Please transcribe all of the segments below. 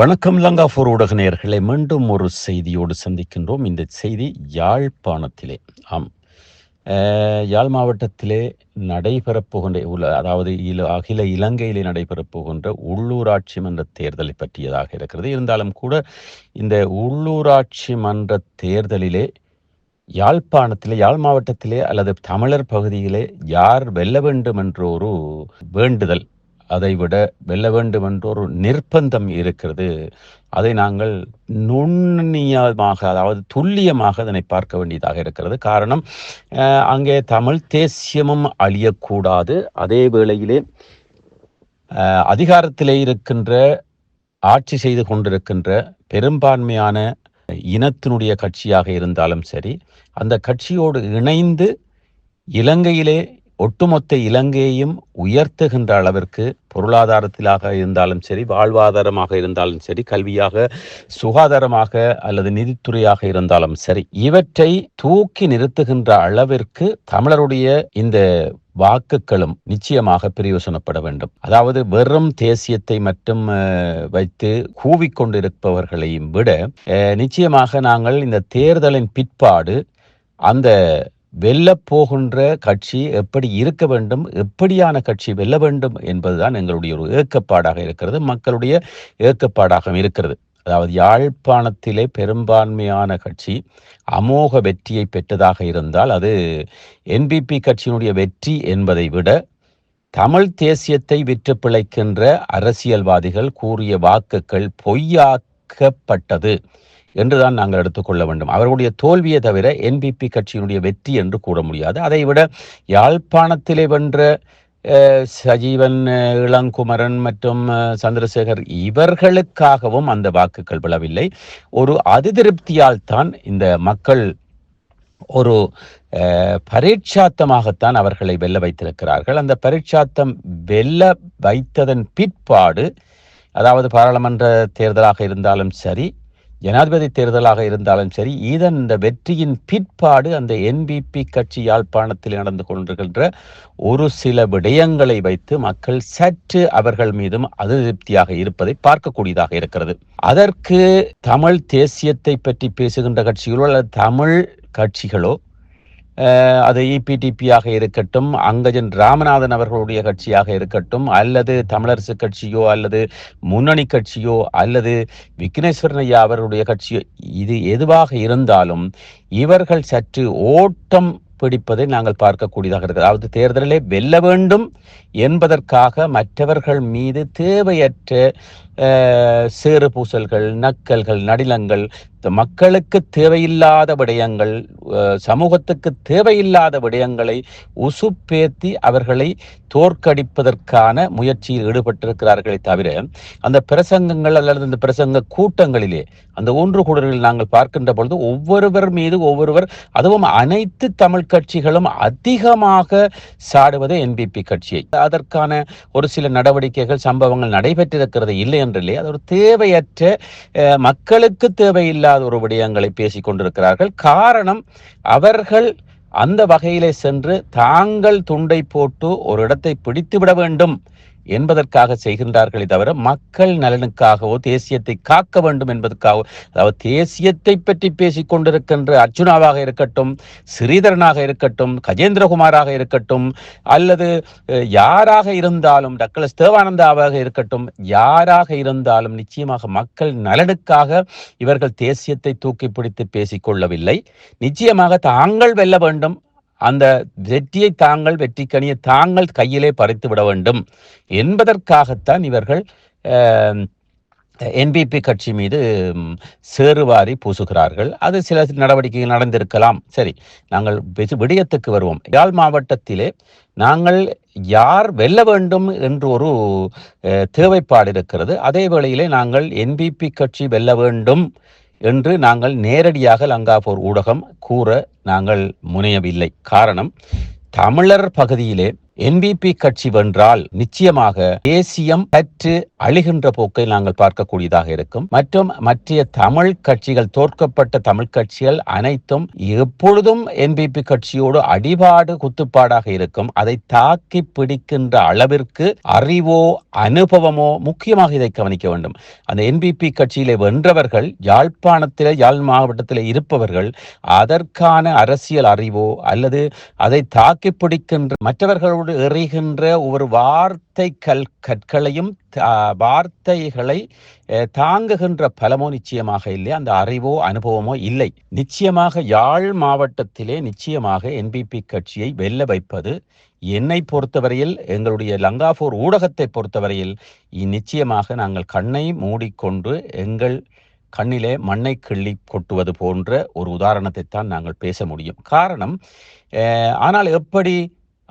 வணக்கம் லங்காபூர் ஊடக நேர்களை மீண்டும் ஒரு செய்தியோடு சந்திக்கின்றோம். இந்த செய்தி யாழ்ப்பாணத்திலே. ஆம். யாழ் மாவட்டத்திலே நடைபெறப்போகின்ற உள்ள அதாவது இல அகில இலங்கையிலே நடைபெறப் போகின்ற உள்ளூராட்சி மன்ற தேர்தலை பற்றியதாக இருக்கிறது. இருந்தாலும் கூட இந்த உள்ளூராட்சி மன்ற தேர்தலிலே யாழ்ப்பாணத்திலே யாழ் மாவட்டத்திலே அல்லது தமிழர் பகுதியிலே யார் வெல்ல வேண்டும் என்ற ஒரு வேண்டுதல் அதைவிட வெல்ல வேண்டும் என்ற ஒரு நிர்பந்தம் இருக்கிறது. அதை நாங்கள் நுண்ணியமாக அதாவது துல்லியமாக அதனை பார்க்க வேண்டியதாக இருக்கிறது. காரணம் அங்கே தமிழ் தேசியமும் அழியக்கூடாது. அதே வேளையிலே அதிகாரத்திலே இருக்கின்ற ஆட்சி செய்து கொண்டிருக்கின்ற பெரும்பான்மையான இனத்தினுடைய கட்சியாக இருந்தாலும் சரி அந்த கட்சியோடு இணைந்து இலங்கையிலே ஒட்டுமொத்த இலங்கையையும் உயர்த்துகின்ற அளவிற்கு பொருளாதாரத்திலாக இருந்தாலும் சரி வாழ்வாதாரமாக இருந்தாலும் சரி கல்வியாக சுகாதாரமாக அல்லது நிதித்துறையாக இருந்தாலும் சரி இவற்றை தூக்கி நிறுத்துகின்ற அளவிற்கு தமிழருடைய இந்த வாக்குகளும் நிச்சயமாக பிரயோசனப்பட வேண்டும். அதாவது வெறும் தேசியத்தை மட்டும் வைத்து கூவிக்கொண்டிருப்பவர்களையும் விட நிச்சயமாக நாங்கள் இந்த தேர்தலின் பிற்பாடு அந்த வெல்லப்போகின்ற கட்சி எப்படி இருக்க வேண்டும் எப்படியான கட்சி வெல்ல வேண்டும் என்பதுதான் எங்களுடைய ஒரு ஏக்கப்பாடாக இருக்கிறது மக்களுடைய ஏக்கப்பாடாக இருக்கிறது. அதாவது யாழ்ப்பாணத்திலே பெரும்பான்மையான கட்சி அமோக வெற்றியை பெற்றதாக இருந்தால் அது என்பிபி கட்சியினுடைய வெற்றி என்பதை விட தமிழ் தேசியத்தை விற்று பிழைக்கின்ற அரசியல்வாதிகள் கூறிய வாக்குகள் பொய்யாக்கப்பட்டது. என்றுதான் நாங்கள் எடுத்துக்கொள்ள வேண்டும். அவர்களுடைய தோல்வியை தவிர என்பிபி கட்சியினுடைய வெற்றி என்று கூற முடியாது. அதைவிட யாழ்ப்பாணத்திலே வென்ற சஜீவன் இளங்குமரன் மற்றும் சந்திரசேகர் இவர்களுக்காகவும் அந்த வாக்குகள் விழவில்லை. ஒரு அதிருப்தியால் தான் இந்த மக்கள் ஒரு பரீட்சாத்தமாகத்தான் அவர்களை வெல்ல வைத்திருக்கிறார்கள். அந்த பரீட்சாத்தம் வெல்ல வைத்ததன் பிற்பாடு அதாவது பாராளுமன்ற தேர்தலாக இருந்தாலும் சரி ஜனாதிபதி தேர்தலாக இருந்தாலும் சரி இதன் இந்த வெற்றியின் பிற்பாடு அந்த என்பிபி கட்சி யாழ்ப்பாணத்தில் நடந்து கொண்டிருக்கின்ற ஒரு சில விடயங்களை வைத்து மக்கள் சற்று அவர்கள் மீதும் அதிருப்தியாக இருப்பதை பார்க்கக்கூடியதாக இருக்கிறது. அதற்கு தமிழ் தேசியத்தை பற்றி பேசுகின்ற கட்சிகளோ அல்லது தமிழ் கட்சிகளோ அது இபிடிபியாக இருக்கட்டும் அங்கஜன் ராமநாதன் அவர்களுடைய கட்சியாக இருக்கட்டும் அல்லது தமிழரசு கட்சியோ அல்லது முன்னணி கட்சியோ அல்லது விக்னேஸ்வரன் ஐயா அவர்களுடைய கட்சியோ இது எதுவாக இருந்தாலும் இவர்கள் சற்று ஓட்டம் பிடிப்பதை நாங்கள் பார்க்கக்கூடியதாக இருக்கிறது அதாவது தேர்தலிலே வெல்ல வேண்டும் என்பதற்காக மற்றவர்கள் மீது தேவையற்ற சேறு பூசல்கள் நக்கல்கள் நடிலங்கள் இந்த மக்களுக்கு தேவையில்லாத விடயங்கள் சமூகத்துக்கு தேவையில்லாத விடயங்களை உசுப்பேத்தி அவர்களை தோற்கடிப்பதற்கான முயற்சியில் ஈடுபட்டிருக்கிறார்களே தவிர அந்த பிரசங்கங்கள் அல்லது அந்த பிரசங்க கூட்டங்களிலே அந்த ஒன்று கூடலில் நாங்கள் பார்க்கின்ற பொழுது ஒவ்வொருவர் மீது ஒவ்வொருவர் அதுவும் அனைத்து தமிழ் கட்சிகளும் அதிகமாக சாடுவது என்பிபி கட்சியை. அதற்கான ஒரு சில நடவடிக்கைகள் சம்பவங்கள் நடைபெற்றிருக்கிறது இல்லை என்றில்லை அது ஒரு தேவையற்ற அஹ், மக்களுக்கு தேவையில்லாத ஒரு விடயங்களை பேசிக் கொண்டிருக்கிறார்கள். காரணம் அவர்கள் அந்த வகையிலே சென்று தாங்கள் துண்டை போட்டு ஒரு இடத்தை பிடித்து விட வேண்டும். என்பதற்காக செய்கின்றார்களே தவிர மக்கள் நலனுக்காகவோ தேசியத்தை காக்க வேண்டும் என்பதற்காகவோ அதாவது தேசியத்தை பற்றி பேசிக் கொண்டிருக்கின்ற அர்ஜுனாவாக இருக்கட்டும் ஸ்ரீதரனாக இருக்கட்டும் கஜேந்திரகுமாராக இருக்கட்டும் அல்லது யாராக இருந்தாலும் டக்ளஸ் தேவானந்தாவாக இருக்கட்டும் யாராக இருந்தாலும் நிச்சயமாக மக்கள் நலனுக்காக இவர்கள் தேசியத்தை தூக்கி பிடித்து பேசிக் கொள்ளவில்லை. நிச்சயமாக தாங்கள் வெல்ல வேண்டும். அந்த வெற்றியை தாங்கள் வெற்றிக்கனியை தாங்கள் கையிலே பறித்து விட வேண்டும். என்பதற்காகத்தான் இவர்கள் என்பிபி கட்சி மீது சேறுவாரி பூசுகிறார்கள். அது சில நடவடிக்கைகள் நடந்திருக்கலாம். சரி நாங்கள் விடயத்துக்கு வருவோம். யாழ் மாவட்டத்திலே நாங்கள் யார் வெல்ல வேண்டும் என்று ஒரு தேவைப்பாடு இருக்கிறது. அதே வேளையிலே நாங்கள் என்பிபி கட்சி வெல்ல வேண்டும். என்று நாங்கள் நேரடியாக லங்காபூர் ஊடகம் கூற நாங்கள் முனையவில்லை. காரணம் தமிழர் பகுதியிலே என்பிபி கட்சி வென்றால் நிச்சயமாக தேசியம் சற்று அழிகின்ற போக்கை நாங்கள் பார்க்கக்கூடியதாக இருக்கும். மற்றும் மற்ற தமிழ் கட்சிகள் தோற்கப்பட்ட தமிழ் கட்சிகள் அனைத்தும் எப்பொழுதும் என்பிபி கட்சியோடு அடிபாடு குத்துப்பாடாக இருக்கும். அதை தாக்கி பிடிக்கின்ற அளவிற்கு அறிவோ அனுபவமோ முக்கியமாக இதை கவனிக்க வேண்டும். அந்த என்பிபி கட்சியிலே வென்றவர்கள் யாழ்ப்பாணத்திலே யாழ் மாவட்டத்தில் இருப்பவர்கள் அதற்கான அரசியல் அறிவோ அல்லது அதை தாக்கி பிடிக்கின்ற மற்றவர்களோடு எறிகின்ற ஒரு வார்த்தை கல் கற்களையும் வார்த்தைகளை தாங்குகின்ற பலமோ நிச்சயமாக இல்லை அந்த அறிவோ அனுபவமோ இல்லை. நிச்சயமாக யாழ் மாவட்டத்திலே நிச்சயமாக என்பிபி கட்சியை வெல்ல வைப்பது என்னை பொறுத்தவரையில் எங்களுடைய லங்காபூர் ஊடகத்தை பொறுத்தவரையில் நிச்சயமாக நாங்கள் கண்ணை மூடிக்கொண்டு எங்கள் கண்ணிலே மண்ணை கிள்ளி கொட்டுவது போன்ற ஒரு உதாரணத்தை தான் நாங்கள் பேச முடியும். காரணம் ஆனால் எப்படி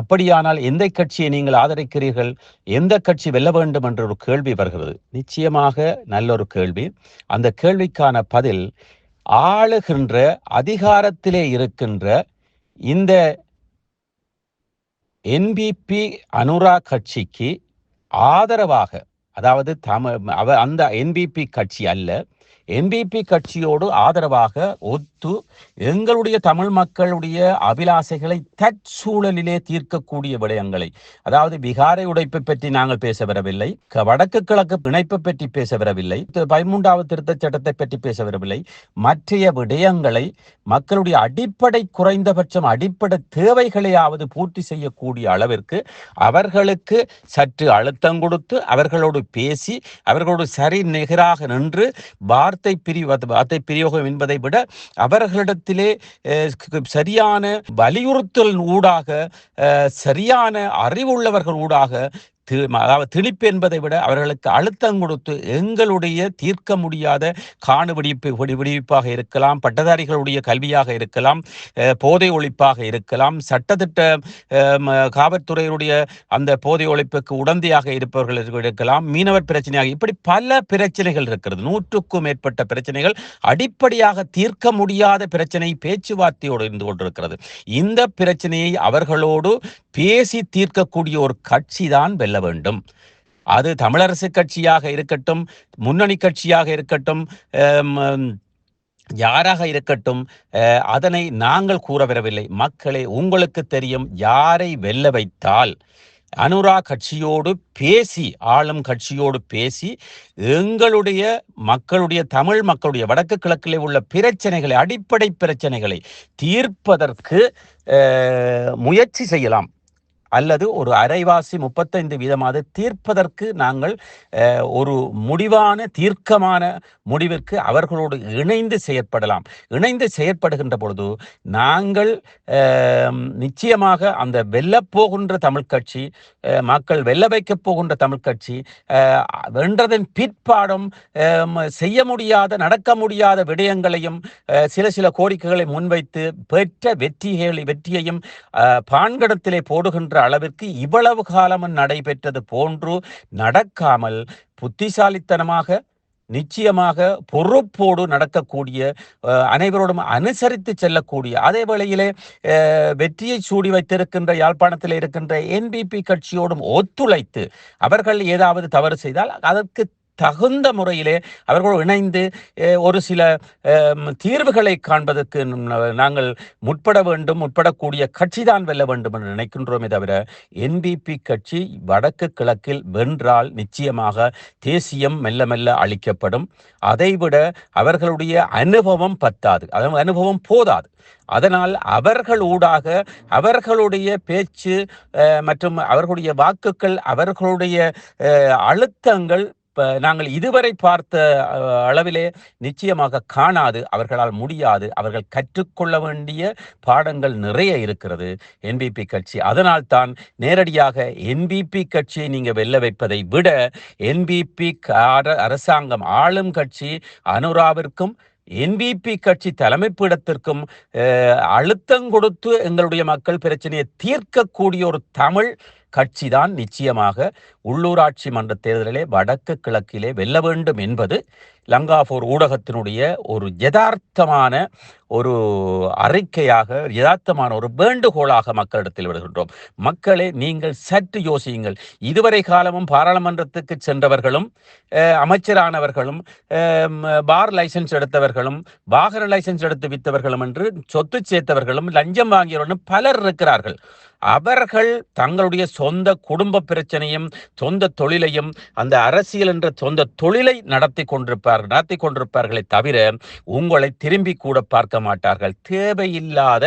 அப்படியானால் எந்த கட்சியை நீங்கள் ஆதரிக்கிறீர்கள்? எந்த கட்சி வெல்ல வேண்டும் என்ற ஒரு கேள்வி வருகிறது. நிச்சயமாக நல்ல ஒரு கேள்வி. அந்த கேள்விக்கான பதில் ஆளுகின்ற அதிகாரத்திலே இருக்கின்ற இந்த என்பிபி அனுரா கட்சிக்கு ஆதரவாக அதாவது தமிழ் அந்த என்பிபி கட்சி அல்ல என்பிபி கட்சியோடு ஆதரவாக ஒத்து எங்களுடைய தமிழ் மக்களுடைய அபிலாசைகளை தற்சூழலிலே தீர்க்கக்கூடிய விடயங்களை அதாவது பீகாரை உடைப்பை பற்றி நாங்கள் பேச வரவில்லை வடக்கு கிழக்கு பிணைப்பை பற்றி பேச வரவில்லை பதிமூன்றாவது திருத்த சட்டத்தை பற்றி பேச வரவில்லை மற்றைய விடயங்களை மக்களுடைய அடிப்படை குறைந்தபட்சம் அடிப்படை தேவைகளையாவது பூர்த்தி செய்யக்கூடிய அளவிற்கு அவர்களுக்கு சற்று அழுத்தம் கொடுத்து அவர்களோடு பேசி அவர்களோடு சரி நிகராக நின்று வார்த்தை பிரி வார்த்தை பிரயோகம் என்பதை விட அவர் அவர்களிடத்திலே சரியான வலியுறுத்தல் ஊடாக சரியான அறிவுள்ளவர்கள் ஊடாக அதாவது திணிப்பு என்பதை விட அவர்களுக்கு அழுத்தம் கொடுத்து எங்களுடைய தீர்க்க முடியாத காணு விடிப்பு விடுவிப்பாக இருக்கலாம் பட்டதாரிகளுடைய கல்வியாக இருக்கலாம் போதை ஒழிப்பாக இருக்கலாம் சட்டத்திட்ட காவல்துறையினுடைய அந்த போதை ஒழிப்புக்கு உடந்தையாக இருப்பவர்கள் இருக்கலாம் மீனவர் பிரச்சனையாக இப்படி பல பிரச்சனைகள் இருக்கிறது. நூற்றுக்கும் மேற்பட்ட பிரச்சனைகள் அடிப்படையாக தீர்க்க முடியாத பிரச்சனை பேச்சுவார்த்தையோடு இருந்து கொண்டிருக்கிறது. இந்த பிரச்சனையை அவர்களோடு பேசி தீர்க்கக்கூடிய ஒரு கட்சி தான் வெல்ல வேண்டும். அது தமிழரசு கட்சியாக இருக்கட்டும் முன்னணி கட்சியாக இருக்கட்டும் யாராக இருக்கட்டும் அதனை நாங்கள் கூற வரவில்லை மக்களே உங்களுக்கு தெரியும் யாரை வெல்ல வைத்தால் அனுரா கட்சியோடு பேசி ஆளும் கட்சியோடு பேசி எங்களுடைய மக்களுடைய தமிழ் மக்களுடைய வடக்கு கிழக்கிலே உள்ள பிரச்சனைகளை அடிப்படை பிரச்சனைகளை தீர்ப்பதற்கு முயற்சி செய்யலாம். அல்லது ஒரு அரைவாசி முப்பத்தைந்து வீதமாக தீர்ப்பதற்கு நாங்கள் ஒரு முடிவான தீர்க்கமான முடிவிற்கு அவர்களோடு இணைந்து செயற்படலாம். இணைந்து செயற்படுகின்ற பொழுது நாங்கள் நிச்சயமாக அந்த வெல்லப்போகின்ற தமிழ் கட்சி மக்கள் வெல்ல வைக்கப் போகின்ற தமிழ் கட்சி வென்றதன் பிற்பாடும் செய்ய முடியாத நடக்க முடியாத விடயங்களையும் சில சில கோரிக்கைகளை முன்வைத்து பெற்ற வெற்றிகளை வெற்றியையும் பான்கடத்திலே போடுகின்ற அளவிற்கு இவ்வளவு காலமும் நடைபெற்றது போன்று நடக்காமல் புத்திசாலித்தனமாக நிச்சயமாக பொறுப்போடு நடக்கக்கூடிய அனைவரோடும் அனுசரித்து செல்லக்கூடிய அதே வேளையிலே வெற்றியை சூடி வைத்திருக்கின்ற யாழ்ப்பாணத்தில் இருக்கின்ற என்பிபி கட்சியோடும் ஒத்துழைத்து அவர்கள் ஏதாவது தவறு செய்தால் அதற்கு தகுந்த முறையிலே அவர்களோடு இணைந்து ஒரு சில தீர்வுகளை காண்பதற்கு நாங்கள் முற்பட வேண்டும் முற்படக்கூடிய கட்சி தான் வெல்ல வேண்டும் என்று நினைக்கின்றோமே தவிர என்பிபி கட்சி வடக்கு கிழக்கில் வென்றால் நிச்சயமாக தேசியம் மெல்ல மெல்ல அளிக்கப்படும் அதைவிட அவர்களுடைய அனுபவம் பத்தாது. அனுபவம் போதாது. அதனால் அவர்கள் ஊடாக அவர்களுடைய பேச்சு மற்றும் அவர்களுடைய வாக்குகள் அவர்களுடைய அழுத்தங்கள் நாங்கள் இதுவரை பார்த்த அளவிலே நிச்சயமாக காணாது அவர்களால் முடியாது அவர்கள் கற்றுக்கொள்ள வேண்டிய பாடங்கள் நிறைய இருக்கிறது என்பிபி கட்சி. அதனால் தான் நேரடியாக என்பிபி கட்சியை நீங்கள் வெல்ல வைப்பதை விட என்பிபி அரசாங்கம் ஆளும் கட்சி அனுராவிற்கும் என்பிபி கட்சி தலைமைப்பிடத்திற்கும் அழுத்தம் கொடுத்து எங்களுடைய மக்கள் பிரச்சனையை தீர்க்கக்கூடிய ஒரு தமிழ் கட்சி தான் நிச்சயமாக உள்ளூராட்சி மன்ற தேர்தலிலே வடக்கு கிழக்கிலே வெல்ல வேண்டும் என்பது லங்காபூர் ஊடகத்தினுடைய ஒரு யதார்த்தமான ஒரு அறிக்கையாக யதார்த்தமான ஒரு வேண்டுகோளாக மக்களிடத்தில் விடுகின்றோம் மக்களே நீங்கள் சற்று யோசியுங்கள். இதுவரை காலமும் பாராளுமன்றத்துக்கு சென்றவர்களும் அமைச்சரானவர்களும் பார் லைசன்ஸ் எடுத்தவர்களும் வாகன லைசன்ஸ் எடுத்து வித்தவர்களும் என்று சொத்து சேர்த்தவர்களும் லஞ்சம் வாங்கியவர்களும் பலர் இருக்கிறார்கள். அவர்கள் தங்களுடைய சொந்த குடும்ப பிரச்சனையும் சொந்த தொழிலையும் அந்த அரசியல் என்ற சொந்த தொழிலை நடத்தி கொண்டிருப்பார்கள் நடத்தி கொண்டிருப்பார்களே தவிர உங்களை திரும்பி கூட பார்க்க மாட்டார்கள். தேவையில்லாத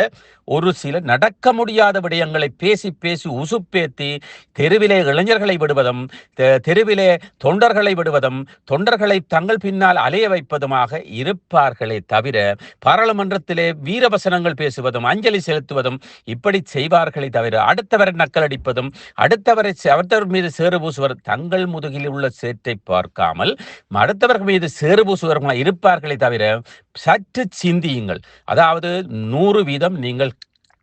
ஒரு சில நடக்க முடியாத விடயங்களை பேசி பேசி உசுப்பேத்தி தெருவிலே இளைஞர்களை விடுவதும் தெ- தெருவிலே தொண்டர்களை விடுவதும் தொண்டர்களை தங்கள் பின்னால் அலைய வைப்பதுமாக இருப்பார்களே தவிர பாராளுமன்றத்திலே வீரவசனங்கள் பேசுவதும் அஞ்சலி செலுத்துவதும் இப்படி செய்வார்களே தவிர அடுத்தவரை நக்கலடிப்பதும் அடுத்தவரை அடுத்தவர் மீது சேறு பூசுவர் தங்கள் முதுகில் உள்ள சேற்றை பார்க்காமல் அடுத்தவர்கள் மீது சேறுபூசுவர்களாக இருப்பார்களே தவிர சற்று சிந்தியுங்கள். அதாவது நூறு வீதம் நீங்கள்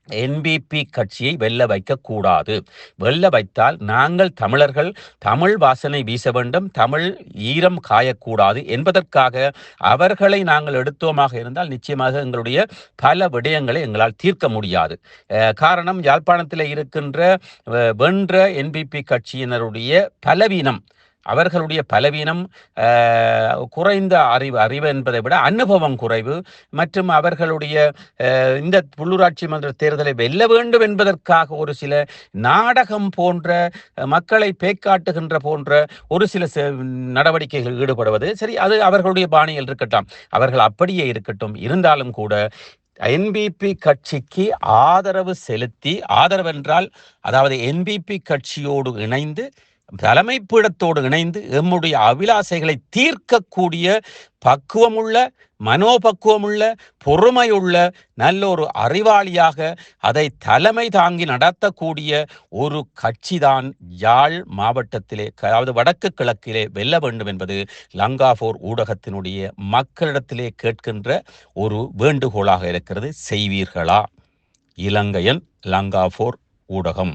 என்பிபி கட்சியை வெல்ல வைக்கக்கூடாது. வெல்ல வைத்தால் நாங்கள் தமிழர்கள் தமிழ் வாசனை வீச வேண்டும் தமிழ் ஈரம் காயக்கூடாது என்பதற்காக அவர்களை நாங்கள் எடுத்தோமாக இருந்தால் நிச்சயமாக எங்களுடைய பல விடயங்களை எங்களால் தீர்க்க முடியாது. காரணம் யாழ்ப்பாணத்தில் இருக்கின்ற வென்ற என்பிபி கட்சியினருடைய பலவீனம் அவர்களுடைய பலவீனம் குறைந்த அறிவு அறிவு என்பதை விட அனுபவம் குறைவு. மற்றும் அவர்களுடைய இந்த உள்ளூராட்சி மன்ற தேர்தலை வெல்ல வேண்டும் என்பதற்காக ஒரு சில நாடகம் போன்ற மக்களை பேக்காட்டுகின்ற போன்ற ஒரு சில நடவடிக்கைகள் ஈடுபடுவது. சரி அது அவர்களுடைய பாணியில் இருக்கட்டும். அவர்கள் அப்படியே இருக்கட்டும். இருந்தாலும் கூட என்பிபி கட்சிக்கு ஆதரவு செலுத்தி ஆதரவு என்றால் அதாவது என்பிபி கட்சியோடு இணைந்து தலைமைப்பீடத்தோடு இணைந்து எம்முடைய அபிலாசைகளை தீர்க்கக்கூடிய பக்குவமுள்ள மனோபக்குவமுள்ள பொறுமையுள்ள நல்ல ஒரு அறிவாளியாக அதை தலைமை தாங்கி நடத்தக்கூடிய ஒரு கட்சிதான் யாழ் மாவட்டத்திலே அதாவது வடக்கு கிழக்கிலே வெல்ல வேண்டும் என்பது லங்காபோர் ஊடகத்தினுடைய மக்களிடத்திலே கேட்கின்ற ஒரு வேண்டுகோளாக இருக்கிறது. செய்வீர்களா? இலங்கையன் லங்காபோர் ஊடகம்.